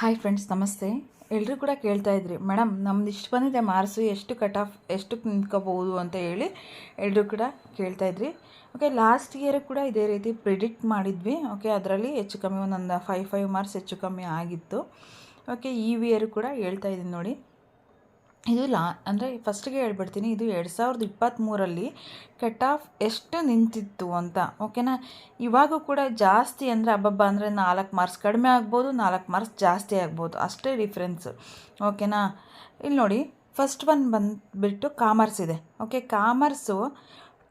Hi friends ನಮಸ್ತೆ. ಎಲ್ಲರೂ ಕೂಡ ಕೇಳ್ತಾ ಇದ್ರಿ. ಮೇಡಮ್ ನಮ್ದು ಇಷ್ಟು ಬಂದಿದೆ ಮಾರ್ಕ್ಸು, ಎಷ್ಟು ಕಟ್ ಆಫ್ ಎಷ್ಟು ನಿಂತ್ಕೋಬಹುದು ಅಂತ ಹೇಳಿ ಎಲ್ಲರೂ ಕೂಡ ಕೇಳ್ತಾ ಇದ್ರಿ. ಓಕೆ ಲಾಸ್ಟ್ ಇಯರ್ ಕೂಡ ಇದೇ ರೀತಿ ಪ್ರಿಡಿಕ್ಟ್ ಮಾಡಿದ್ವಿ. ಓಕೆ ಅದರಲ್ಲಿ ಹೆಚ್ಚು ಕಮ್ಮಿ ಒಂದೊಂದು ಫೈವ್ ಫೈವ್ ಮಾರ್ಕ್ಸ್ ಹೆಚ್ಚು ಕಮ್ಮಿ ಆಗಿತ್ತು. ಓಕೆ ಈ ಇಯರ್ ಕೂಡ ಹೇಳ್ತಾ ಇದ್ದೀನಿ ನೋಡಿ. ಇದು ಲಾ, ಅಂದರೆ ಫಸ್ಟಿಗೆ ಹೇಳ್ಬಿಡ್ತೀನಿ, ಇದು ಎರಡು ಸಾವಿರದ ಇಪ್ಪತ್ತ್ಮೂರಲ್ಲಿ ಕಟ್ ಆಫ್ ಎಷ್ಟು ನಿಂತಿತ್ತು ಅಂತ ಓಕೆನಾ ಇವಾಗೂ ಕೂಡ ಜಾಸ್ತಿ ಅಂದರೆ ಅಬ್ಬಬ್ಬ, ಅಂದರೆ ನಾಲ್ಕು ಮಾರ್ಕ್ಸ್ ಕಡಿಮೆ ಆಗ್ಬೋದು, ನಾಲ್ಕು ಮಾರ್ಕ್ಸ್ ಜಾಸ್ತಿ ಆಗ್ಬೋದು, ಅಷ್ಟೇ ಡಿಫ್ರೆನ್ಸು ಓಕೆನಾ ಇಲ್ಲಿ ನೋಡಿ ಫಸ್ಟ್ ಒನ್ ಬಂದುಬಿಟ್ಟು ಕಾಮರ್ಸ್ ಇದೆ okay commerce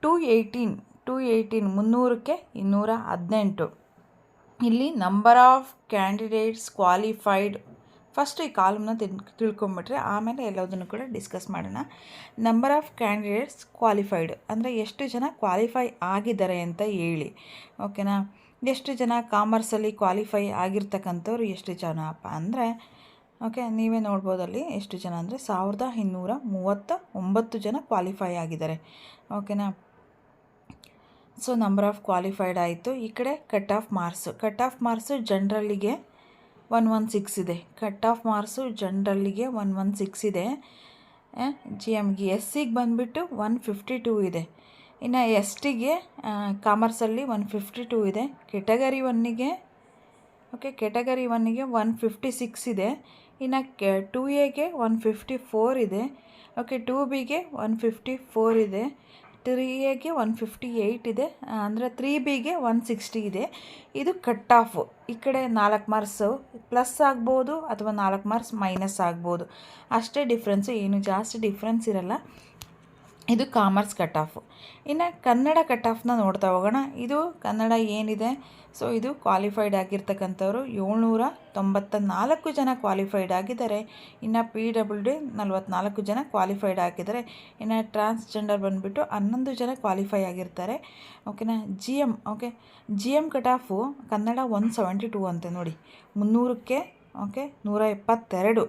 two eighteen two eighteen ಮುನ್ನೂರಕ್ಕೆ ಇನ್ನೂರ ಹದಿನೆಂಟು. ಇಲ್ಲಿ number of candidates qualified first ಈ ಕಾಲಮ್ನ ತಿಳ್, ತಿಳ್ಕೊಂಬಿಟ್ರೆ ಆಮೇಲೆ ಎಲ್ಲದನ್ನು ಕೂಡ ಡಿಸ್ಕಸ್ ಮಾಡೋಣ. ನಂಬರ್ ಆಫ್ ಕ್ಯಾಂಡಿಡೇಟ್ಸ್ ಕ್ವಾಲಿಫೈಡ್ ಅಂದರೆ ಎಷ್ಟು ಜನ ಕ್ವಾಲಿಫೈ ಆಗಿದ್ದಾರೆ ಅಂತ ಹೇಳಿ. ಓಕೆನಾ ಎಷ್ಟು ಜನ ಕಾಮರ್ಸಲ್ಲಿ ಕ್ವಾಲಿಫೈ ಆಗಿರ್ತಕ್ಕಂಥವ್ರು ಎಷ್ಟು ಜನಪ್ಪ ಅಂದರೆ ಓಕೆ ನೀವೇ ನೋಡ್ಬೋದಲ್ಲಿ ಎಷ್ಟು ಜನ ಅಂದರೆ ಸಾವಿರದ ಇನ್ನೂರ ಮೂವತ್ತ ಒಂಬತ್ತು ಜನ ಕ್ವಾಲಿಫೈ ಆಗಿದ್ದಾರೆ. ಓಕೆನಾ ಸೊ ನಂಬರ್ ಆಫ್ ಕ್ವಾಲಿಫೈಡ್ ಆಯಿತು. ಈ ಕಡೆ cut off marks cut off marks ಜನರಲ್ಲಿಗೆ one one six ಇದೆ. ಕಟ್ ಆಫ್ ಮಾರ್ಕ್ಸು ಜನ್ರಲ್ಲಿಗೆ ಒನ್ ಒನ್ ಸಿಕ್ಸ್ ಇದೆ. ಜಿ ಎಮ್ಗೆ ಎಸ್ ಸಿಗೆ ಬಂದುಬಿಟ್ಟು ಒನ್ ಫಿಫ್ಟಿ ಟೂ ಇದೆ. ಇನ್ನು ಎಸ್ ಟಿಗೆ ಕಾಮರ್ಸಲ್ಲಿ ಒನ್ ಫಿಫ್ಟಿ ಟೂ ಇದೆ. ಕೆಟಗರಿ ಒನ್ನಿಗೆ, ಓಕೆ ಕೆಟಗರಿ ಒನ್ನಿಗೆ ಒನ್ ಫಿಫ್ಟಿ ಸಿಕ್ಸ್ ಇದೆ. ಇನ್ನು ಕೆ, ಟೂ ಎಗೆ ಒನ್ ಫಿಫ್ಟಿ ಫೋರ್ ಇದೆ. ಓಕೆ, ಟೂ ಬಿಗೆ ಒನ್ ಫಿಫ್ಟಿ ಫೋರ್ ಇದೆ. ತ್ರೀ ಎಗೆ ಒನ್ ಫಿಫ್ಟಿ ಏಯ್ಟ್ ಇದೆ ಅಂದರೆ ತ್ರೀ ಬಿಗೆ ಒನ್ ಸಿಕ್ಸ್ಟಿ ಇದೆ. ಇದು ಕಟ್ ಆಫು ಈ ಕಡೆ ನಾಲ್ಕು ಮಾರ್ಕ್ಸು ಪ್ಲಸ್ ಆಗ್ಬೋದು ಅಥವಾ ನಾಲ್ಕು ಮಾರ್ಕ್ಸ್ ಮೈನಸ್ ಆಗ್ಬೋದು. ಅಷ್ಟೇ ಡಿಫ್ರೆನ್ಸು ಏನು ಜಾಸ್ತಿ ಡಿಫ್ರೆನ್ಸ್ ಇರಲ್ಲ. ಇದು ಕಾಮರ್ಸ್ ಕಟ್ ಆಫು. ಇನ್ನು ಕನ್ನಡ ಕಟ್ ಆಫ್ನ ನೋಡ್ತಾ ಹೋಗೋಣ. ಇದು ಕನ್ನಡ ಏನಿದೆ? ಸೊ ಇದು ಕ್ವಾಲಿಫೈಡ್ ಆಗಿರ್ತಕ್ಕಂಥವ್ರು ಏಳ್ನೂರ ತೊಂಬತ್ತ ನಾಲ್ಕು ಜನ ಕ್ವಾಲಿಫೈಡ್ ಆಗಿದ್ದಾರೆ. ಇನ್ನು ಪಿ ಡಬ್ಲ್ಯೂ ಡಿ ನಲ್ವತ್ನಾಲ್ಕು ಜನ ಕ್ವಾಲಿಫೈಡ್ ಆಗಿದ್ದಾರೆ. ಇನ್ನು ಟ್ರಾನ್ಸ್ಜೆಂಡರ್ ಬಂದುಬಿಟ್ಟು ಹನ್ನೊಂದು ಜನ ಕ್ವಾಲಿಫೈ ಆಗಿರ್ತಾರೆ. ಓಕೆನಾ G M okay G M cut off Kannada one seventy two ಅಂತೆ ನೋಡಿ. ಮುನ್ನೂರಕ್ಕೆ ಓಕೆ ನೂರ ಎಪ್ಪತ್ತೆರಡು.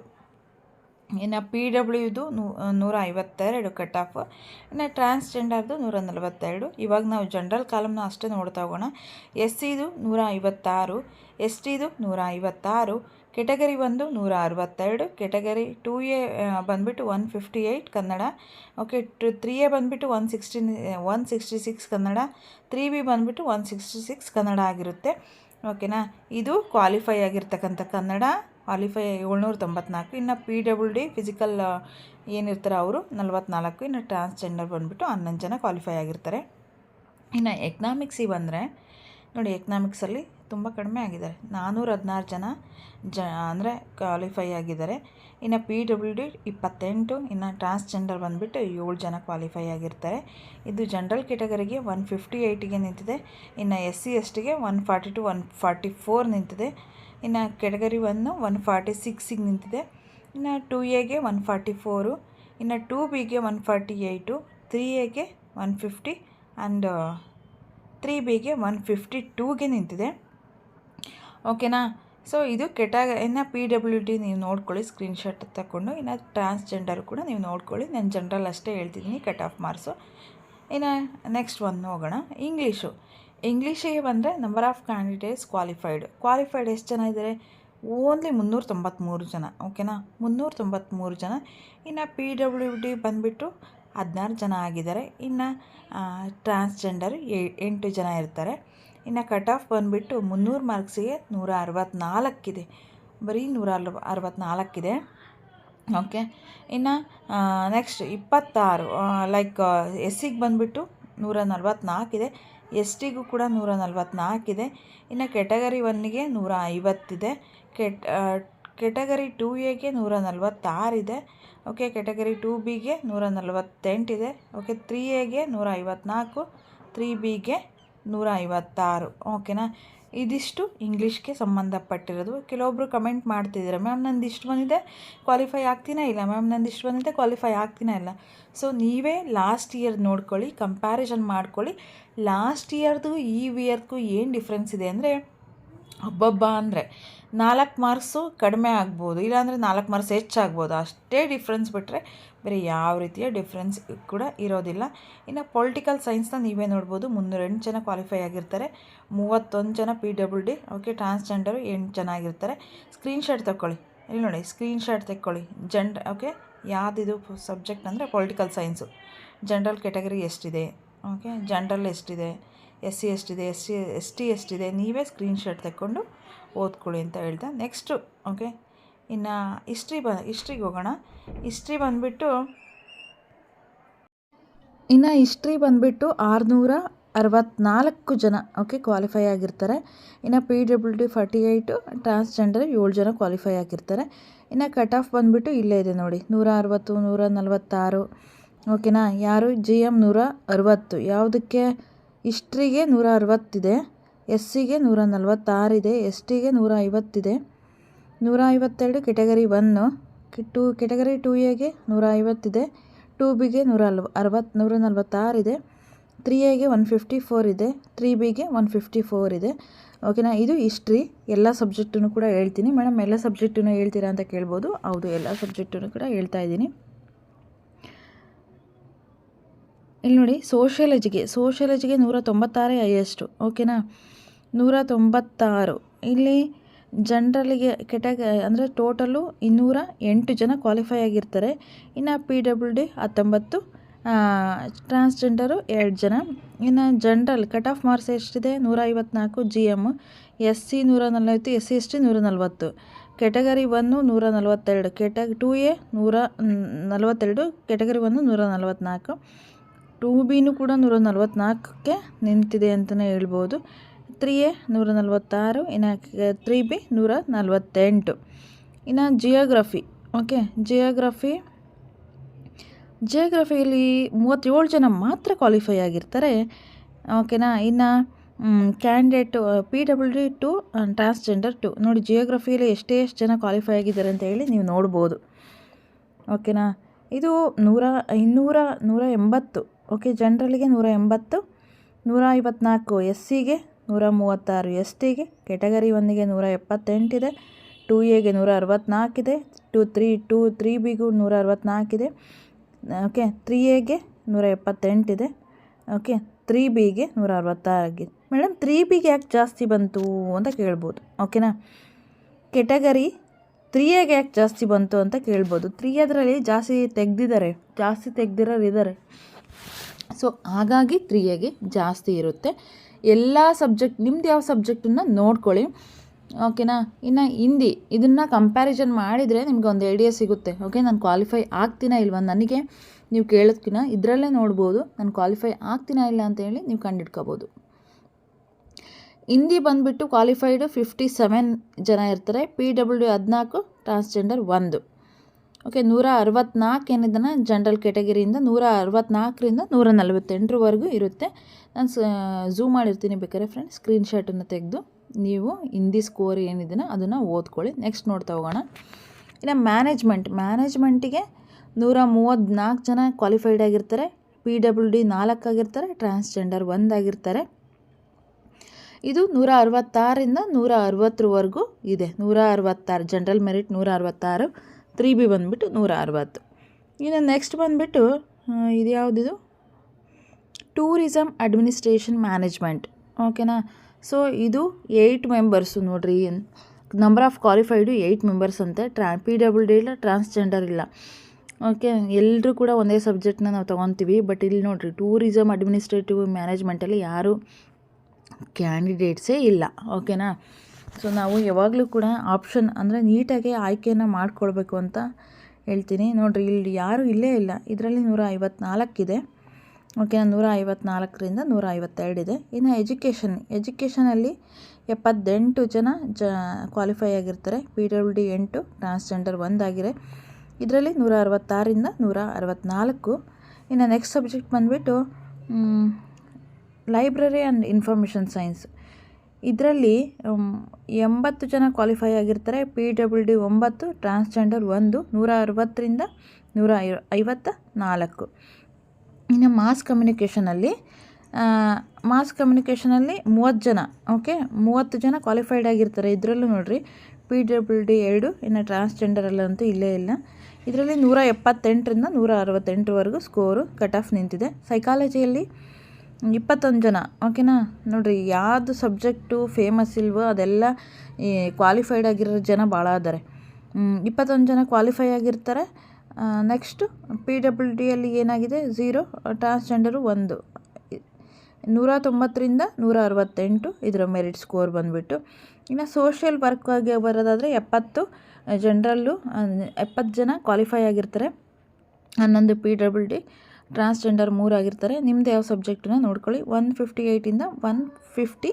ಇನ್ನು ಪಿ ಡಬ್ಲ್ಯೂದು ನೂರ ಐವತ್ತೆರಡು ಕಟ್ ಆಫ್ ಇನ್ನು ಟ್ರಾನ್ಸ್ಜೆಂಡರ್ದು ನೂರ ನಲವತ್ತೆರಡು ಇವಾಗ ನಾವು ಜನರಲ್ ಕಾಲಮ್ನ ಅಷ್ಟೇ ನೋಡ್ತಾ ಹೋಗೋಣ. ಎಸ್ ಸಿದು ನೂರ ಐವತ್ತಾರು ಎಸ್ ಟಿದು ನೂರ ಐವತ್ತಾರು ಕೆಟಗರಿ ಒಂದು ನೂರ ಅರವತ್ತೆರಡು ಕೆಟಗರಿ ಟೂ ಎ ಬಂದುಬಿಟ್ಟು one fifty eight Kannada. Okay two three A ಬಂದುಬಿಟ್ಟು one sixty one sixty six Kannada. Three B ಬಂದುಬಿಟ್ಟು ಒನ್ ಸಿಕ್ಸ್ಟಿ ಸಿಕ್ಸ್ ಕನ್ನಡ ಆಗಿರುತ್ತೆ. ಓಕೆನಾ ಇದು ಕ್ವಾಲಿಫೈ ಆಗಿರ್ತಕ್ಕಂಥ ಕನ್ನಡ. ಕ್ವಾಲಿಫೈ ಏಳ್ನೂರ ತೊಂಬತ್ನಾಲ್ಕು, ಇನ್ನು ಪಿ ಡಬ್ಲ್ಯೂ ಡಿ ಫಿಸಿಕಲ್ ಏನಿರ್ತಾರೆ ಅವರು ನಲ್ವತ್ನಾಲ್ಕು, ಇನ್ನು ಟ್ರಾನ್ಸ್ಜೆಂಡರ್ ಬಂದುಬಿಟ್ಟು ಹನ್ನೊಂದು ಜನ ಕ್ವಾಲಿಫೈ ಆಗಿರ್ತಾರೆ. ಇನ್ನು ಎಕ್ನಾಮಿಕ್ಸಿಗೆ ಬಂದರೆ, ನೋಡಿ ಎಕ್ನಾಮಿಕ್ಸಲ್ಲಿ ತುಂಬ ಕಡಿಮೆ ಆಗಿದ್ದಾರೆ. ನಾನ್ನೂರ ಹದಿನಾರು ಜನ ಜ, ಅಂದರೆ ಕ್ವಾಲಿಫೈ ಆಗಿದ್ದಾರೆ. ಇನ್ನು ಪಿ ಡಬ್ಲ್ಯೂ ಡಿ ಇಪ್ಪತ್ತೆಂಟು, ಇನ್ನು ಟ್ರಾನ್ಸ್ಜೆಂಡರ್ ಬಂದುಬಿಟ್ಟು ಏಳು ಜನ ಕ್ವಾಲಿಫೈ ಆಗಿರ್ತಾರೆ. ಇದು ಜನರಲ್ ಕೆಟಗರಿಗೆ ಒನ್ ಫಿಫ್ಟಿ ಏಯ್ಟಿಗೆ ನಿಂತಿದೆ. ಇನ್ನು ಎಸ್ ಸಿ ಎಸ್ ಟಿಗೆ one forty two one forty four ನಿಂತಿದೆ. ಇನ್ನು ಕೆಟಗರಿ ಒನ್ನು ಒನ್ ಫಾರ್ಟಿ ಸಿಕ್ಸಿಗೆ ನಿಂತಿದೆ. ಇನ್ನು ಟೂ ಎಗೆ ಒನ್ ಫಾರ್ಟಿ ಫೋರು ಇನ್ನು ಟೂ ಬಿಗೆ ಒನ್ ಫಾರ್ಟಿ ಏಯ್ಟು ತ್ರೀ ಎಗೆ ಒನ್ ಫಿಫ್ಟಿ ಆ್ಯಂಡ್ ತ್ರೀ ಬಿಗೆ ಒನ್ ಫಿಫ್ಟಿ ಟೂಗೆ ನಿಂತಿದೆ. ಓಕೆನಾ ಸೊ ಇದು ಕೆಟಾಗ, ಇನ್ನು ಪಿ ಡಬ್ಲ್ಯೂ ಡಿ ನೀವು ನೋಡ್ಕೊಳ್ಳಿ ಸ್ಕ್ರೀನ್ಶಾಟ್ ತಗೊಂಡು ಇನ್ನು ಟ್ರಾನ್ಸ್ಜೆಂಡರ್ ಕೂಡ ನೀವು ನೋಡ್ಕೊಳ್ಳಿ. ನಾನು ಜನರಲ್ ಅಷ್ಟೇ ಹೇಳ್ತಿದ್ದೀನಿ ಕಟ್ ಆಫ್ ಮಾರ್ಕ್ಸು ಇನ್ನು ನೆಕ್ಸ್ಟ್ ಒಂದು ಹೋಗೋಣ ಇಂಗ್ಲೀಷು ಇಂಗ್ಲೀಷಿಗೆ ಬಂದರೆ number of candidates qualified qualified ಎಷ್ಟು ಜನ ಇದ್ದಾರೆ ಓನ್ಲಿ ಮುನ್ನೂರ ತೊಂಬತ್ತ್ಮೂರು ಜನ ಓಕೆನಾ ಮುನ್ನೂರ ತೊಂಬತ್ತ್ಮೂರು ಜನ. ಇನ್ನು ಪಿ ಡಬ್ಲ್ಯೂ ಡಿ ಬಂದುಬಿಟ್ಟು ಹದಿನಾರು ಜನ ಆಗಿದ್ದಾರೆ ಇನ್ನು ಟ್ರಾನ್ಸ್ಜೆಂಡರ್ ಎಂಟು ಜನ ಇರ್ತಾರೆ. ಇನ್ನು ಕಟ್ ಆಫ್ ಬಂದುಬಿಟ್ಟು ಮುನ್ನೂರು ಮಾರ್ಕ್ಸಿಗೆ ನೂರ ಅರವತ್ತ್ನಾಲ್ಕಿದೆ ಬರೀ ನೂರ ಅಲ್ವ ಅರವತ್ತ್ನಾಲ್ಕಿದೆ ಓಕೆ ಇನ್ನು ನೆಕ್ಸ್ಟ್ ಇಪ್ಪತ್ತಾರು ಲೈಕ್ ಎಸ್ಸಿಗೆ ಬಂದುಬಿಟ್ಟು ನೂರ ನಲ್ವತ್ನಾಲ್ಕಿದೆ ಎಸ್ ಟಿಗೂ ಕೂಡ ನೂರ ಇದೆ. ಇನ್ನು ಕೆಟಗರಿ ಒನ್ಗೆ ನೂರ ಐವತ್ತಿದೆ ಕೆಟ್ ಕೆಟಗರಿ ಟೂ ಎಗೆ ನೂರ ನಲವತ್ತಾರಿದೆ ಓಕೆ ಕೆಟಗರಿ ಟೂ ಬಿಗೆ ನೂರ ನಲವತ್ತೆಂಟಿದೆ ಓಕೆ, ತ್ರೀ ಎಗೆ ನೂರ ಐವತ್ತ್ನಾಲ್ಕು ತ್ರೀ ಬಿಗೆ ನೂರ ಐವತ್ತಾರು. ಓಕೆನಾ? ಇದಿಷ್ಟು ಇಂಗ್ಲೀಷ್ಗೆ ಸಂಬಂಧಪಟ್ಟಿರೋದು. ಕೆಲವೊಬ್ಬರು ಕಮೆಂಟ್ ಮಾಡ್ತಿದ್ದೀರ ಮ್ಯಾಮ್ ನಂದು ಇಷ್ಟು ಬಂದಿದೆ ಕ್ವಾಲಿಫೈ ಆಗ್ತೀನಾ ಇಲ್ಲ? ಮ್ಯಾಮ್ ನಂದು ಇಷ್ಟು ಬಂದಿದೆ ಕ್ವಾಲಿಫೈ ಆಗ್ತೀನಾ ಇಲ್ಲ? ಸೊ ನೀವೇ ಲಾಸ್ಟ್ ಇಯರ್ ನೋಡ್ಕೊಳ್ಳಿ ಕಂಪ್ಯಾರಿಸನ್ ಮಾಡ್ಕೊಳ್ಳಿ. ಲಾಸ್ಟ್ ಇಯರ್ದು ಈ ಇಯರ್ಗೂ ಏನು ಡಿಫ್ರೆನ್ಸ್ ಇದೆ ಅಂದರೆ ಹಬ್ಬಬ್ಬ ಅಂದರೆ ನಾಲ್ಕು ಮಾರ್ಕ್ಸು ಕಡಿಮೆ ಆಗ್ಬೋದು, ಇಲ್ಲಾಂದರೆ ನಾಲ್ಕು ಮಾರ್ಕ್ಸ್ ಹೆಚ್ಚಾಗ್ಬೋದು. ಅಷ್ಟೇ ಡಿಫ್ರೆನ್ಸ್ ಬಿಟ್ಟರೆ ಬೇರೆ ಯಾವ ರೀತಿಯ ಡಿಫ್ರೆನ್ಸ್ ಕೂಡ ಇರೋದಿಲ್ಲ. ಇನ್ನು ಪೊಲಿಟಿಕಲ್ ಸೈನ್ಸ್ನ ನೀವೇ ನೋಡ್ಬೋದು. ಮುನ್ನೂರೆಂಟು ಜನ ಕ್ವಾಲಿಫೈ ಆಗಿರ್ತಾರೆ. ಮೂವತ್ತೊಂದು ಜನ P W D okay transgender ಎಂಟು ಜನ ಆಗಿರ್ತಾರೆ. ಸ್ಕ್ರೀನ್ಶಾಟ್ ತಗೊಳ್ಳಿ ಇಲ್ಲಿ ನೋಡಿ ಸ್ಕ್ರೀನ್ಶಾಟ್ ತೆಕ್ಕೊಳ್ಳಿ. ಜನ್ರ ಓಕೆ ಯಾವುದಿದು ಸಬ್ಜೆಕ್ಟ್ ಅಂದರೆ ಪೊಲಿಟಿಕಲ್ ಸೈನ್ಸು ಜನ್ರಲ್ ಕೆಟಗರಿ ಎಷ್ಟಿದೆ? ಓಕೆ ಜನ್ರಲ್ ಎಷ್ಟಿದೆ? ಎಸ್ ಸಿ ಎಷ್ಟಿದೆ? ಎಸ್ ಸಿ ಎಸ್ ಟಿ ಎಷ್ಟಿದೆ? ನೀವೇ ಸ್ಕ್ರೀನ್ಶಾಟ್ ತೆಕ್ಕೊಂಡು ಓದ್ಕೊಳ್ಳಿ ಅಂತ ಹೇಳ್ದೆ. ನೆಕ್ಸ್ಟು ಓಕೆ ಇನ್ನು ಹಿಸ್ಟ್ರಿ ಬ ಹಿಸ್ಟ್ರಿಗೆ ಹೋಗೋಣ. ಹಿಸ್ಟ್ರಿ ಬಂದುಬಿಟ್ಟು, ಇನ್ನು ಹಿಸ್ಟ್ರಿ ಬಂದುಬಿಟ್ಟು ಆರುನೂರ ಅರವತ್ತ್ನಾಲ್ಕು ಜನ ಓಕೆ ಕ್ವಾಲಿಫೈ ಆಗಿರ್ತಾರೆ. ಇನ್ನು P W D forty eight transgender ಏಳು ಜನ ಕ್ವಾಲಿಫೈ ಆಗಿರ್ತಾರೆ. ಇನ್ನು ಕಟ್ ಆಫ್ ಬಂದುಬಿಟ್ಟು ಇಲ್ಲೇ ಇದೆ ನೋಡಿ, ನೂರ ಅರವತ್ತು, ನೂರ ನಲವತ್ತಾರು ಓಕೆನಾ ಯಾರು? ಜಿ ಎಂ ನೂರ ಅರವತ್ತು. ಯಾವುದಕ್ಕೆ? ಹಿಸ್ಟ್ರಿಗೆ ನೂರ ಅರವತ್ತಿದೆ ಎಸ್ ಸಿಗೆ ನೂರ ನಲವತ್ತಾರಿದೆ ಎಸ್ ಟಿಗೆ ನೂರ ಐವತ್ತಿದೆ. ನೂರ ಐವತ್ತೆರಡು category one two category two ಎಗೆ ನೂರ ಐವತ್ತಿದೆ. ಟೂ ಬಿಗೆ ನೂರ ಅಲ್ವ ಅರವತ್ತು ನೂರ ನಲವತ್ತಾರಿದೆ. ತ್ರೀ ಎಗೆ ಒನ್ ಫಿಫ್ಟಿ ಫೋರ್ ಇದೆ. ತ್ರೀ ಬಿಗೆ ಒನ್ ಫಿಫ್ಟಿ ಫೋರ್ ಇದೆ. ಓಕೆನಾ ಇದು ಹಿಸ್ಟ್ರಿ. ಎಲ್ಲ ಸಬ್ಜೆಕ್ಟನ್ನು ಕೂಡ ಹೇಳ್ತೀನಿ. ಮೇಡಮ್, ಎಲ್ಲ ಸಬ್ಜೆಕ್ಟನ್ನು ಹೇಳ್ತೀರಾ ಅಂತ ಕೇಳ್ಬೋದು. ಹೌದು, ಎಲ್ಲ ಸಬ್ಜೆಕ್ಟನ್ನು ಕೂಡ ಹೇಳ್ತಾ ಇದ್ದೀನಿ. ಇಲ್ಲಿ ನೋಡಿ ಸೋಷಿಯಲಜಿಗೆ ಸೋಷಿಯಲಜಿಗೆ ನೂರ ತೊಂಬತ್ತಾರೇ ಹೈಯೆಸ್ಟು. ಓಕೆನಾ ನೂರ ತೊಂಬತ್ತಾರು ಇಲ್ಲಿ ಜನ್ರಲಿಗೆ ಕೆಟಗ, ಅಂದರೆ ಟೋಟಲು ಇನ್ನೂರ ಎಂಟು ಜನ ಕ್ವಾಲಿಫೈ ಆಗಿರ್ತಾರೆ. ಇನ್ನು ಪಿ ಡಬ್ಲ್ಯೂ ಡಿ ಹತ್ತೊಂಬತ್ತು ಟ್ರಾನ್ಸ್ಜೆಂಡರು ಎರಡು ಜನ. ಇನ್ನು ಜನ್ರಲ್ ಕಟ್ ಆಫ್ ಮಾರ್ಕ್ಸ್ ಎಷ್ಟಿದೆ? ನೂರ ಐವತ್ನಾಲ್ಕು ಜಿ ಎಂ ಎಸ್ ಸಿ ನೂರ ನಲವತ್ತು ಎಸ್ ಸಿ ಎಸ್ ಟಿ ನೂರ ನಲವತ್ತು ಕೆಟಗರಿ ಒನ್ನು ನೂರ ನಲವತ್ತೆರಡು ಕೆಟಗ್, ಟೂ ಎ ನೂರ ನಲವತ್ತೆರಡು ಕೆಟಗರಿ ಒನ್ನು ನೂರ ನಲವತ್ನಾಲ್ಕು ಟೂ ಬಿನೂ ಕೂಡ ನೂರ ನಲವತ್ತ್ನಾಲ್ಕಕ್ಕೆ ನಿಂತಿದೆ ಅಂತಲೇ ಹೇಳ್ಬೋದು. ತ್ರೀ ಎ ನೂರ ನಲ್ವತ್ತಾರು, ಇನ್ನು ತ್ರೀ ಬಿ ನೂರ ನಲ್ವತ್ತೆಂಟು. ಇನ್ನು ಜಿಯೋಗ್ರಫಿ ಓಕೆ ಜಿಯೋಗ್ರಫಿ ಜಿಯೋಗ್ರಫಿಯಲ್ಲಿ ಮೂವತ್ತೇಳು ಜನ ಮಾತ್ರ ಕ್ವಾಲಿಫೈ ಆಗಿರ್ತಾರೆ. ಓಕೆನಾ ಇನ್ನು candidate P W D two transgender two. ನೋಡಿ ಜಿಯೋಗ್ರಫಿಯಲ್ಲಿ ಎಷ್ಟೇ ಎಷ್ಟು ಜನ ಕ್ವಾಲಿಫೈ ಆಗಿದ್ದಾರೆ ಅಂತ ಹೇಳಿ ನೀವು ನೋಡ್ಬೋದು. ಓಕೆನಾ ಇದು ನೂರ, ಇನ್ನೂರ, ನೂರ ಎಂಬತ್ತು. ಓಕೆ ಜನರಲ್ಲಿಗೆ ನೂರ ಎಂಬತ್ತು, ನೂರ ಐವತ್ನಾಲ್ಕು. ಎಸ್ ಸಿಗೆ ನೂರ ಮೂವತ್ತಾರು ಎಸ್ ಟಿಗೆ ಕೆಟಗರಿ ಒಂದಿಗೆ ನೂರ ಎಪ್ಪತ್ತೆಂಟಿದೆ ಟು ಎಗೆ ನೂರ ಅರವತ್ತ್ನಾಲ್ಕಿದೆ ಟು ತ್ರೀ ಟು ತ್ರೀ ಬಿಗೂ ನೂರ ಅರವತ್ತ್ನಾಲ್ಕಿದೆ ಓಕೆ ತ್ರೀ ಎಗೆ ನೂರ ಎಪ್ಪತ್ತೆಂಟಿದೆ ಓಕೆ, ತ್ರೀ ಬಿಗೆ ನೂರ ಅರವತ್ತಾರಾಗಿದೆ ಮೇಡಮ್, ತ್ರೀ ಬಿಗೆ ಯಾಕೆ ಜಾಸ್ತಿ ಬಂತು ಅಂತ ಕೇಳ್ಬೋದು, ಓಕೆನಾ? ಕೆಟಗರಿ ತ್ರೀ ಎಗೆ ಯಾಕೆ ಜಾಸ್ತಿ ಬಂತು ಅಂತ ಕೇಳ್ಬೋದು. ತ್ರೀ ಅದರಲ್ಲಿ ಜಾಸ್ತಿ ತೆಗ್ದಿದ್ದಾರೆ, ಜಾಸ್ತಿ ತೆಗೆದಿರೋರು ಇದ್ದಾರೆ ಸೊ, ಹಾಗಾಗಿ ತ್ರೀ ಎಗೆ ಜಾಸ್ತಿ ಇರುತ್ತೆ. ಎಲ್ಲ ಸಬ್ಜೆಕ್ಟ್ ನಿಮ್ದು ಯಾವ ಸಬ್ಜೆಕ್ಟನ್ನು ನೋಡ್ಕೊಳ್ಳಿ. ಓಕೆನಾ ಇನ್ನು ಹಿಂದಿ, ಇದನ್ನು ಕಂಪ್ಯಾರಿಸನ್ ಮಾಡಿದರೆ ನಿಮ್ಗೆ ಒಂದು ಐಡಿಯಾ ಸಿಗುತ್ತೆ. ಓಕೆ ನಾನು ಕ್ವಾಲಿಫೈ ಆಗ್ತೀನ ಇಲ್ವಾ? ನನಗೆ ನೀವು ಕೇಳೋದ್ಕಿನ ಇದರಲ್ಲೇ ನೋಡ್ಬೋದು. ನಾನು ಕ್ವಾಲಿಫೈ ಆಗ್ತೀನ ಇಲ್ಲ ಅಂತೇಳಿ ನೀವು ಕಂಡಿಡ್ಕೋಬೋದು. ಹಿಂದಿ ಬಂದುಬಿಟ್ಟು ಕ್ವಾಲಿಫೈಡು ಫಿಫ್ಟಿ ಸೆವೆನ್ ಜನ ಇರ್ತಾರೆ. ಪಿ ಡಬ್ಲ್ಯೂ ಹದಿನಾಲ್ಕು ಟ್ರಾನ್ಸ್ಜೆಂಡರ್ ಒಂದು. ಓಕೆ ನೂರ ಅರವತ್ತ್ನಾಲ್ಕು ಏನಿದ್ದಾನೆ ಜನರಲ್ ಕೆಟಗರಿಯಿಂದ ನೂರ ಅರವತ್ತ್ನಾಲ್ಕರಿಂದ ನೂರ ನಲವತ್ತೆಂಟರವರೆಗೂ ಇರುತ್ತೆ. ನಾನು ಝೂಮ್ ಮಾಡಿರ್ತೀನಿ ಬೇಕಾದ್ರೆ ಫ್ರೆಂಡ್ಸ್ ಸ್ಕ್ರೀನ್ಶಾಟನ್ನು ತೆಗೆದು ನೀವು ಹಿಂದಿ ಸ್ಕೋರ್ ಏನಿದೆಯೋ ಅದನ್ನು ಓದ್ಕೊಳ್ಳಿ. ನೆಕ್ಸ್ಟ್ ನೋಡ್ತಾ ಹೋಗೋಣ. ಇನ್ನು ಮ್ಯಾನೇಜ್ಮೆಂಟ್ ಮ್ಯಾನೇಜ್ಮೆಂಟಿಗೆ ನೂರ ಮೂವತ್ತ್ನಾಲ್ಕು ಜನ ಕ್ವಾಲಿಫೈಡ್ ಆಗಿರ್ತಾರೆ. ಪಿ ಡಬ್ಲ್ಯೂ ಡಿ ನಾಲ್ಕಾಗಿರ್ತಾರೆ ಟ್ರಾನ್ಸ್ಜೆಂಡರ್ ಒಂದಾಗಿರ್ತಾರೆ ಇದು ನೂರ ಅರವತ್ತಾರರಿಂದ ನೂರ ಅರವತ್ತರವರೆಗೂ ಇದೆ. ನೂರ ಅರವತ್ತಾರು ಜನರಲ್ ಮೆರಿಟ್ ನೂರ ಅರವತ್ತಾರು ತ್ರೀ ಬಿ ಬಂದುಬಿಟ್ಟು ನೂರ ಅರವತ್ತು. ಇನ್ನು ನೆಕ್ಸ್ಟ್ ಬಂದುಬಿಟ್ಟು ಇದು ಯಾವುದಿದು ಟೂರಿಸಮ್ ಅಡ್ಮಿನಿಸ್ಟ್ರೇಷನ್ ಮ್ಯಾನೇಜ್ಮೆಂಟ್. ಓಕೆನಾ? ಸೊ, ಇದು ಏಯ್ಟ್ ಮೆಂಬರ್ಸು ನೋಡಿರಿ. Number of qualified eight members ಅಂತೆ. ಟ್ರಾ ಪಿ ಡಬ್ಲ್ಯೂ ಡಿ ಇಲ್ಲ, ಟ್ರಾನ್ಸ್ಜೆಂಡರ್ ಇಲ್ಲ. ಓಕೆ ಎಲ್ಲರೂ ಕೂಡ ಒಂದೇ ಸಬ್ಜೆಕ್ಟ್ನ ನಾವು ತೊಗೊತೀವಿ. ಬಟ್ ಇಲ್ಲಿ ನೋಡಿರಿ ಟೂರಿಸಮ್ ಅಡ್ಮಿನಿಸ್ಟ್ರೇಟಿವ್ ಮ್ಯಾನೇಜ್ಮೆಂಟಲ್ಲಿ ಯಾರು ಕ್ಯಾಂಡಿಡೇಟ್ಸೇ ಇಲ್ಲ. ಓಕೆನಾ? ಸೊ, ನಾವು ಯಾವಾಗಲೂ ಕೂಡ ಆಪ್ಷನ್ ಅಂದರೆ ನೀಟಾಗಿ ಆಯ್ಕೆಯನ್ನು ಮಾಡ್ಕೊಳ್ಬೇಕು ಅಂತ ಹೇಳ್ತೀನಿ. ನೋಡಿರಿ, ಇಲ್ಲಿ ಯಾರೂ ಇಲ್ಲೇ ಇಲ್ಲ. ಇದರಲ್ಲಿ ನೂರ ಐವತ್ನಾಲ್ಕಿದೆ ಓಕೆ ನೂರ ಐವತ್ನಾಲ್ಕರಿಂದ ನೂರ ಐವತ್ತೆರಡಿದೆ ಇನ್ನು ಎಜುಕೇಷನ್, ಎಜುಕೇಷನಲ್ಲಿ ಎಪ್ಪತ್ತೆಂಟು ಜನ ಜ, ಕ್ವಾಲಿಫೈ ಆಗಿರ್ತಾರೆ. ಪಿ ಡಬ್ಲ್ಯೂ ಡಿ ಎಂಟು, ಟ್ರಾನ್ಸ್ಜೆಂಡರ್ ಒಂದಾಗಿದೆ. ಇದರಲ್ಲಿ ನೂರ ಅರವತ್ತಾರರಿಂದ ನೂರ ಅರವತ್ತ್ನಾಲ್ಕು ಇನ್ನು ನೆಕ್ಸ್ಟ್ ಸಬ್ಜೆಕ್ಟ್ ಬಂದುಬಿಟ್ಟು ಲೈಬ್ರರಿ ಆ್ಯಂಡ್ ಇನ್ಫಾರ್ಮೇಷನ್ ಸೈನ್ಸ್. ಇದರಲ್ಲಿ ಎಂಬತ್ತು ಜನ ಕ್ವಾಲಿಫೈ ಆಗಿರ್ತಾರೆ. ಪಿ ಡಬ್ಲ್ಯೂ ಡಿ ಒಂಬತ್ತು, ಟ್ರಾನ್ಸ್ಜೆಂಡರ್ ಒಂದು ನೂರ ಅರವತ್ತರಿಂದ ನೂರ ಐವತ್ತ ನಾಲ್ಕು ಇನ್ನು ಮಾಸ್ ಕಮ್ಯುನಿಕೇಷನಲ್ಲಿ ಮಾಸ್ ಕಮ್ಯುನಿಕೇಷನಲ್ಲಿ ಮೂವತ್ತು ಜನ ಓಕೆ ಮೂವತ್ತು ಜನ ಕ್ವಾಲಿಫೈಡ್ ಆಗಿರ್ತಾರೆ. ಇದರಲ್ಲೂ ನೋಡಿರಿ ಪಿ ಡಬ್ಲ್ಯೂ ಡಿ ಎರಡು, ಇನ್ನು ಟ್ರಾನ್ಸ್ಜೆಂಡರಲ್ಲಂತೂ ಇಲ್ಲೇ ಇಲ್ಲ. ಇದರಲ್ಲಿ ನೂರ ಎಪ್ಪತ್ತೆಂಟರಿಂದ ನೂರ ಅರವತ್ತೆಂಟರವರೆಗೂ ಸ್ಕೋರು ಕಟ್ ಆಫ್ ನಿಂತಿದೆ. ಸೈಕಾಲಜಿಯಲ್ಲಿ ಇಪ್ಪತ್ತೊಂದು ಜನ ಓಕೆನಾ ನೋಡಿರಿ, ಯಾವುದು ಸಬ್ಜೆಕ್ಟು ಫೇಮಸ್ ಇಲ್ವೋ, ಅದೆಲ್ಲ ಕ್ವಾಲಿಫೈಡ್ ಆಗಿರೋ ಜನ ಭಾಳ ಇದ್ದಾರೆ ಇಪ್ಪತ್ತೊಂದು ಜನ ಕ್ವಾಲಿಫೈ ಆಗಿರ್ತಾರೆ. ನೆಕ್ಸ್ಟು ಪಿ ಡಬ್ಲ್ಯೂ ಡಿಯಲ್ಲಿ ಏನಾಗಿದೆ? ಝೀರೋ ಟ್ರಾನ್ಸ್ಜೆಂಡರು ಒಂದು. ನೂರ ತೊಂಬತ್ತರಿಂದ ನೂರ ಅರವತ್ತೆಂಟು ಇದರ ಮೆರಿಟ್ ಸ್ಕೋರ್ ಬಂದುಬಿಟ್ಟು. ಇನ್ನು ಸೋಷಿಯಲ್ ವರ್ಕ್ಗೆ ಬರೋದಾದರೆ ಎಪ್ಪತ್ತು ಜನರಲ್ಲು ಎಪ್ಪತ್ತು ಜನ ಕ್ವಾಲಿಫೈ ಆಗಿರ್ತಾರೆ. ಹನ್ನೊಂದು ಪಿ ಡಬ್ಲ್ಯೂ ಡಿ ಟ್ರಾನ್ಸ್ಜೆಂಡರ್ ಮೂರು ಆಗಿರ್ತಾರೆ. ನಿಮ್ಮದು ಯಾವ ಸಬ್ಜೆಕ್ಟನ್ನ ನೋಡ್ಕೊಳ್ಳಿ. ಒನ್ ಫಿಫ್ಟಿ ಏಯ್ಟಿಂದ ಒನ್ ಫಿಫ್ಟಿ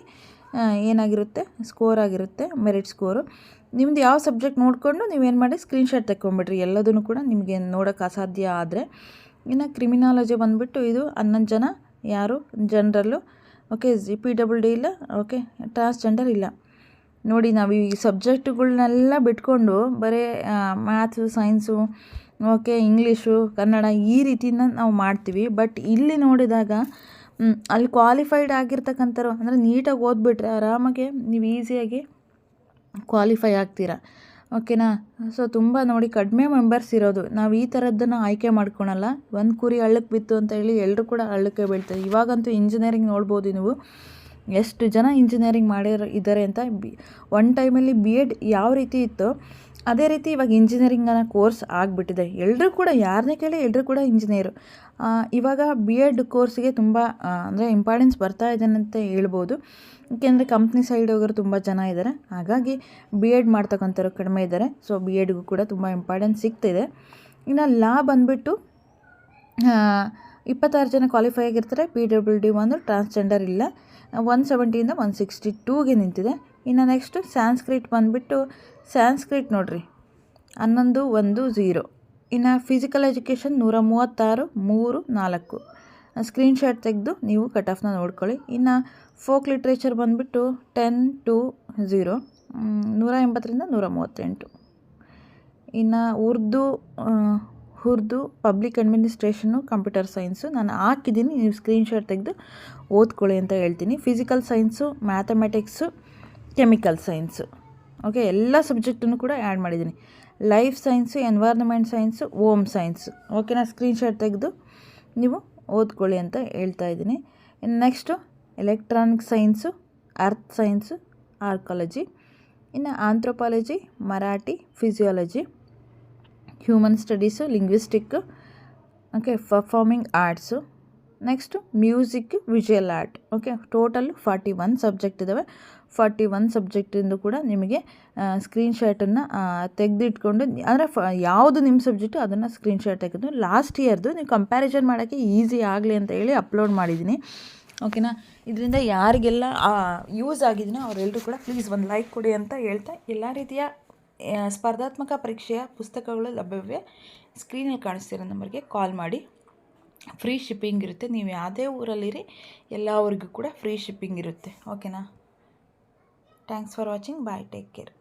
ಏನಾಗಿರುತ್ತೆ? ಸ್ಕೋರ್ ಆಗಿರುತ್ತೆ ಮೆರಿಟ್ ಸ್ಕೋರು ನಿಮ್ದು ಯಾವ ಸಬ್ಜೆಕ್ಟ್ ನೋಡಿಕೊಂಡು ನೀವೇನು ಮಾಡಿ ಸ್ಕ್ರೀನ್ಶಾಟ್ ತೆಕ್ಕೊಂಬಿಡ್ರಿ ಎಲ್ಲದನ್ನು ಕೂಡ ನಿಮಗೆ ನೋಡೋಕ್ಕೆ ಅಸಾಧ್ಯ ಆದರೆ. ಇನ್ನು ಕ್ರಿಮಿನಾಲಜಿ ಬಂದುಬಿಟ್ಟು ಇದು ಹನ್ನೊಂದು ಜನ, ಯಾರು? ಜನರಲ್ಲು. Okay G P double D ಇಲ್ಲ. ಓಕೆ ಟ್ರಾನ್ಸ್ಜೆಂಡರ್ ಇಲ್ಲ. ನೋಡಿ ನಾವು ಈ ಸಬ್ಜೆಕ್ಟ್ಗಳನ್ನೆಲ್ಲ ಬಿಟ್ಕೊಂಡು ಬರೀ maths science okay English Kannada ಈ ರೀತಿಯಿಂದ ನಾವು ಮಾಡ್ತೀವಿ. ಬಟ್ ಇಲ್ಲಿ ನೋಡಿದಾಗ ಅಲ್ಲಿ ಕ್ವಾಲಿಫೈಡ್ ಆಗಿರ್ತಕ್ಕಂಥವ್ರು ಅಂದರೆ ನೀಟಾಗಿ ಓದ್ಬಿಟ್ರೆ ಆರಾಮಾಗಿ ನೀವು ಈಸಿಯಾಗಿ ಕ್ವಾಲಿಫೈ ಆಗ್ತೀರಾ? ಓಕೆನಾ ಸೊ ತುಂಬ ನೋಡಿ ಕಡಿಮೆ ಮೆಂಬರ್ಸ್ ಇರೋದು. ನಾವು ಈ ಥರದ್ದನ್ನು ಆಯ್ಕೆ ಮಾಡ್ಕೊಳಲ್ಲ. ಒಂದು ಕುರಿ ಹಳ್ಳಕ್ಕೆ ಬಿತ್ತು ಅಂತ ಹೇಳಿ ಎಲ್ಲರೂ ಕೂಡ ಹಳ್ಳಕ್ಕೆ ಬೀಳ್ತಾರೆ. ಇವಾಗಂತೂ ಇಂಜಿನಿಯರಿಂಗ್ ನೋಡ್ಬೋದು ನೀವು. ಎಷ್ಟು ಜನ ಇಂಜಿನಿಯರಿಂಗ್ ಮಾಡಿರೋ ಇದ್ದಾರೆ ಅಂತ ಬಿ ಒನ್ ಟೈಮಲ್ಲಿ ಬಿ ಎಡ್ ಯಾವ ರೀತಿ ಇತ್ತು ಅದೇ ರೀತಿ ಇವಾಗ ಇಂಜಿನಿಯರಿಂಗ್ ಅನ್ನೋ ಕೋರ್ಸ್ ಆಗಿಬಿಟ್ಟಿದೆ. ಎಲ್ಲರೂ ಕೂಡ ಯಾರನ್ನೇ ಕೇಳಿ ಎಲ್ಲರೂ ಕೂಡ ಇಂಜಿನಿಯರು. ಇವಾಗ ಬಿ ಎಡ್ ಕೋರ್ಸ್ಗೆ ತುಂಬ ಅಂದರೆ ಇಂಪಾರ್ಟೆನ್ಸ್ ಬರ್ತಾ ಇದೆ ಅಂತ ಹೇಳ್ಬೋದು. ಏಕೆಂದರೆ ಕಂಪ್ನಿ ಸೈಡ್ ಹೋಗೋರು ತುಂಬ ಜನ ಇದ್ದಾರೆ ಹಾಗಾಗಿ ಬಿ ಎಡ್ ಮಾಡ್ತಕ್ಕಂಥವ್ರು ಕಡಿಮೆ ಇದ್ದಾರೆ ಸೊ ಬಿ ಎಡ್ಗೂ ಕೂಡ ತುಂಬ ಇಂಪಾರ್ಟೆನ್ಸ್ ಸಿಗ್ತಿದೆ. ಇನ್ನು ಲಾ ಬಂದುಬಿಟ್ಟು ಇಪ್ಪತ್ತಾರು ಜನ ಕ್ವಾಲಿಫೈ ಆಗಿರ್ತಾರೆ. ಪಿ ಡಬ್ಲ್ಯೂ ಡಿ ಒಂದು ಟ್ರಾನ್ಸ್ಜೆಂಡರ್ ಇಲ್ಲ. ಒನ್ ಸೆವೆಂಟಿಯಿಂದ ಒನ್ ಸಿಕ್ಸ್ಟಿ ಟೂಗೆ ನಿಂತಿದೆ. ಇನ್ನು ನೆಕ್ಸ್ಟು ಸ್ಯಾನ್ಸ್ಕ್ರಿಟ್ ಬಂದುಬಿಟ್ಟು ಸ್ಯಾನ್ಸ್ಕ್ರಿಟ್ ನೋಡಿರಿ. ಹನ್ನೊಂದು, ಒಂದು ಝೀರೋ ಇನ್ನು ಫಿಸಿಕಲ್ ಎಜುಕೇಷನ್ ನೂರ ಮೂವತ್ತಾರು, ಮೂರು, ನಾಲ್ಕು. ಸ್ಕ್ರೀನ್ಶಾಟ್ ತೆಗೆದು ನೀವು ಕಟ್ ಆಫ್ನ ನೋಡ್ಕೊಳ್ಳಿ. ಇನ್ನು ಫೋಕ್ ಲಿಟ್ರೇಚರ್ ಬಂದುಬಿಟ್ಟು ಟೆನ್ ಟು ಝೀರೋ ನೂರ ಎಂಬತ್ತರಿಂದ ನೂರ ಮೂವತ್ತೆಂಟು. ಇನ್ನು Urdu Urdu public administration computer science ನಾನು ಹಾಕಿದ್ದೀನಿ, ನೀವು ಸ್ಕ್ರೀನ್ಶಾಟ್ ತೆಗೆದು ಓದ್ಕೊಳ್ಳಿ ಅಂತ ಹೇಳ್ತೀನಿ. Physical science mathematics chemical science. Okay, ಎಲ್ಲ ಸಬ್ಜೆಕ್ಟನ್ನು ಕೂಡ ಆ್ಯಡ್ ಮಾಡಿದ್ದೀನಿ. Life science, environment science, home science. ಓಕೆನಾ ಸ್ಕ್ರೀನ್ಶಾಟ್ ತೆಗೆದು ನೀವು ಓದ್ಕೊಳ್ಳಿ ಅಂತ ಹೇಳ್ತಾ ಇದ್ದೀನಿ. Next electronic science, earth science, archaeology. ಇನ್ನು anthropology, Marathi, physiology, human studies, linguistic, okay, performing arts. Next music, visual art. Okay total forty one subject ಇದ್ದಾವೆ forty one ಸಬ್ಜೆಕ್ಟಿಂದು ಕೂಡ ನಿಮಗೆ ಸ್ಕ್ರೀನ್ಶಾಟನ್ನು ತೆಗೆದಿಟ್ಕೊಂಡು, ಅಂದರೆ ಫ, ಯಾವುದು ನಿಮ್ಮ ಸಬ್ಜೆಕ್ಟು ಅದನ್ನು ಸ್ಕ್ರೀನ್ಶಾಟ್ ತೆಗೆದು ಲಾಸ್ಟ್ ಇಯರ್ದು ನೀವು ಕಂಪ್ಯಾರಿಸನ್ ಮಾಡೋಕ್ಕೆ ಈಸಿ ಆಗಲಿ ಅಂತ ಹೇಳಿ ಅಪ್ಲೋಡ್ ಮಾಡಿದ್ದೀನಿ. ಓಕೆನಾ ಇದರಿಂದ ಯಾರಿಗೆಲ್ಲ ಯೂಸ್ ಆಗಿದ್ದೀನೋ ಅವರೆಲ್ಲರೂ ಕೂಡ ಪ್ಲೀಸ್ ಒಂದು ಲೈಕ್ ಕೊಡಿ ಅಂತ ಹೇಳ್ತಾ, ಎಲ್ಲ ರೀತಿಯ ಸ್ಪರ್ಧಾತ್ಮಕ ಪರೀಕ್ಷೆಯ ಪುಸ್ತಕಗಳು ಲಭ್ಯವಿವೆ. ಸ್ಕ್ರೀನಲ್ಲಿ ಕಾಣಿಸ್ತಿರೋ ನಂಬರ್ಗೆ ಕಾಲ್ ಮಾಡಿ. ಫ್ರೀ ಶಿಪ್ಪಿಂಗ್ ಇರುತ್ತೆ. ನೀವು ಯಾವುದೇ ಊರಲ್ಲಿರಿ, ಎಲ್ಲ ಊರಿಗೂ ಕೂಡ ಫ್ರೀ ಶಿಪ್ಪಿಂಗ್ ಇರುತ್ತೆ. ಓಕೆನಾ Thanks for watching. Bye. Take care.